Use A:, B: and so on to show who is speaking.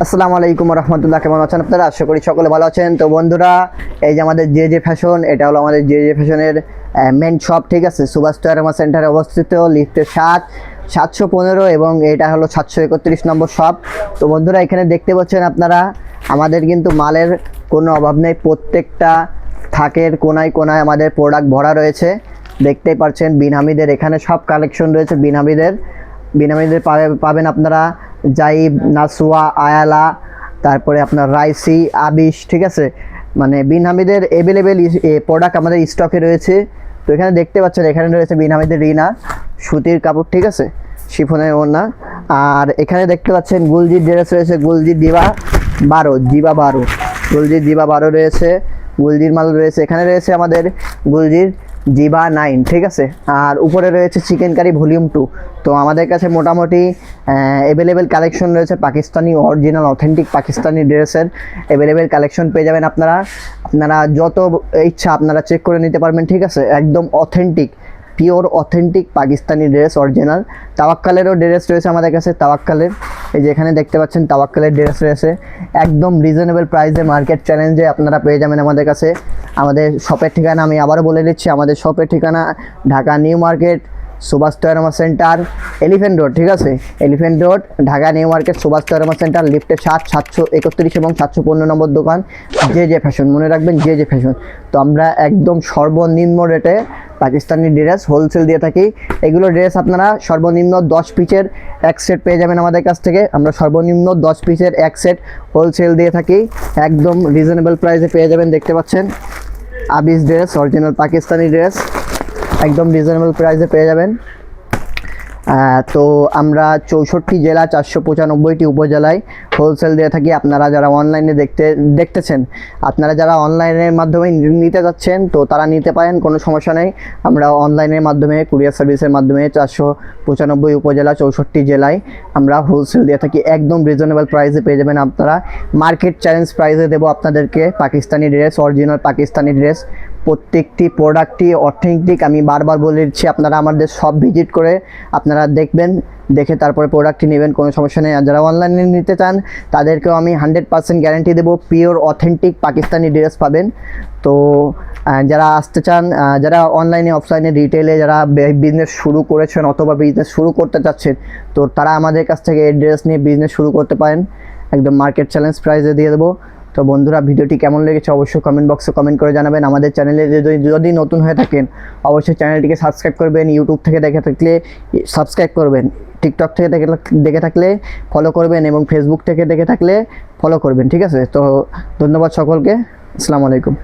A: আসসালামু আলাইকুম রহমতুল্লাহ, কেমন আছেন আপনারা? আশা করি সকলে ভালো আছেন। তো বন্ধুরা, এই যে আমাদের জে জে ফ্যাশন এটা হলো আমাদের জে জে ফ্যাশনের মেন শপ ঠিক আছে? সুভাষ টয়ারমা সেন্টারে অবস্থিত লিফটের সাত, সাতশো পনেরো এবং এটা হলো সাতশো একত্রিশ নম্বর শপ তো বন্ধুরা, এখানে দেখতে পাচ্ছেন আপনারা, আমাদের কিন্তু মালের কোনো অভাব নেই। প্রত্যেকটা থাকের কোনায় কোনায় আমাদের প্রোডাক্ট ভরা রয়েছে। দেখতেই পাচ্ছেন বিনহামিদের এখানে সব কালেকশন রয়েছে বিনামিদের পাবে- পাবেন আপনারা জাইব নাসুয়া আয়ালা, তারপরে আপনার রাইসি, আবিশ, ঠিক আছে? মানে বিন হামিদের অ্যাভেলেবেল প্রোডাক্ট আমাদের স্টকে রয়েছে। তো এখানে দেখতে পাচ্ছেন, এখানে রয়েছে বিন হামিদের রিনা, সুতির কাপড়, ঠিক আছে? শিফনের ওড়না। আর এখানে দেখতে পাচ্ছেন, গুলজির ড্রেস রয়েছে, গুলজির দিবা বারো জিবা বারো। গুলজির জিবা বারো রয়েছে, গুলজির মাল রয়েছে। এখানে রয়েছে আমাদের গুলজির জিবা নাইন, ঠিক আছে? আর উপরে রয়েছে চিকেন কারি ভলিউম টু। তো আমাদের কাছে মোটামুটি অ্যাভেলেবেল কালেকশন রয়েছে পাকিস্তানি অরিজিনাল অথেন্টিক পাকিস্তানি ড্রেসের। অ্যাভেলেবেল কালেকশন পেয়ে যাবেন আপনারা। আপনারা যত ইচ্ছা আপনারা চেক করে নিতে পারবেন, ঠিক আছে? একদম authentic pure authentic Pakistani dress original তাওয়াক্কালেরও dress রয়েছে আমাদের কাছে, তাওয়াক্কালের। এই যে এখানে দেখতে পাচ্ছেন তাওয়াক্কালের ড্রেস রয়েছে। একদম রিজনেবল প্রাইসে মার্কেট চ্যালেঞ্জে আপনারা পেয়ে যাবেন আমাদের কাছে। আমাদের শপের ঠিকানা আমি আবারও বলে দিচ্ছি, আমাদের শপের ঠিকানা, ঢাকা নিউ মার্কেট সুভাষ তৈরমা সেন্টার এলিফেন্ট রোড ঠিক আছে? Elephant road Dhaka new market, Subhash তৈরমা center, লিফটে সাত, সাতশো একত্রিশ এবং সাতশো পনেরো নম্বর দোকান। যে যে ফ্যাশন মনে রাখবেন যে যে ফ্যাশন তো আমরা একদম সর্বনিম্ন রেটে পাকিস্তানি ড্রেস হোলসেল দিয়ে থাকি। এগুলো ড্রেস আপনারা সর্বনিম্ন দশ পিসের এক সেট পেয়ে যাবেন আমাদের কাছ থেকে। আমরা সর্বনিম্ন দশ পিসের এক সেট হোলসেল দিয়ে থাকি। একদম রিজনেবল প্রাইসে পেয়ে যাবেন, দেখতে পাচ্ছেন। আবিস ড্রেস অরিজিনাল পাকিস্তানি ড্রেস একদম রিজনেবল প্রাইসে পেয়ে যাবেন। তো আমরা চৌষট্টি জেলা, চারশো পঁচানব্বইটি উপজেলায় হোলসেল দিয়ে থাকি। আপনারা যারা অনলাইনে দেখতে, দেখতেছেন, আপনারা যারা অনলাইনের মাধ্যমে নিতে যাচ্ছেন, তো তারা নিতে পারেন, কোনো সমস্যা নেই। আমরা অনলাইনের মাধ্যমে কুরিয়ার সার্ভিসের মাধ্যমে চারশো পঁচানব্বই উপজেলা, চৌষট্টি জেলায় আমরা হোলসেল দিয়ে থাকি। একদম রিজনেবল প্রাইসে পেয়ে যাবেন আপনারা। মার্কেট চ্যালেঞ্জ প্রাইসে দেবো আপনাদেরকে। Pakistani dress original Pakistani dress প্রত্যেকটি প্রোডাক্টই অথেন্টিক আমি বারবার বলে দিচ্ছি, আপনারা আমাদের সব ভিজিট করে আপনারা দেখবেন, দেখে তারপরে প্রোডাক্টটি নেবেন, কোনো সমস্যা নেই। আর যারা অনলাইনে নিতে চান, তাদেরকেও আমি হান্ড্রেড পার্সেন্ট গ্যারান্টি দেবো পিওর অথেন্টিক পাকিস্তানি ড্রেস পাবেন। তো যারা আসতে চান যারা অনলাইনে অফলাইনে রিটেলে যারা বিজনেস শুরু করেছেন অথবা বিজনেস শুরু করতে চাচ্ছেন, তো তারা আমাদের কাছ থেকে এই ড্রেস নিয়ে বিজনেস শুরু করতে পারেন। একদম মার্কেট চ্যালেঞ্জ প্রাইসে দিয়ে দেবো। তো বন্ধুরা, ভিডিওটি কেমন লেগেছে অবশ্যই কমেন্ট বক্সে কমেন্ট করে জানাবেন। আমাদের চ্যানেলে যদি যদি নতুন হয়ে থাকেন, অবশ্যই চ্যানেলটিকে সাবস্ক্রাইব করবেন। ইউটিউব থেকে দেখে থাকলে সাবস্ক্রাইব করবেন। টিকটক থেকে দেখে দেখে থাকলে ফলো করবেন এবং ফেসবুক থেকে দেখে থাকলে ফলো করবেন, ঠিক আছে? তো ধন্যবাদ সকলকে। আসসালামু আলাইকুম।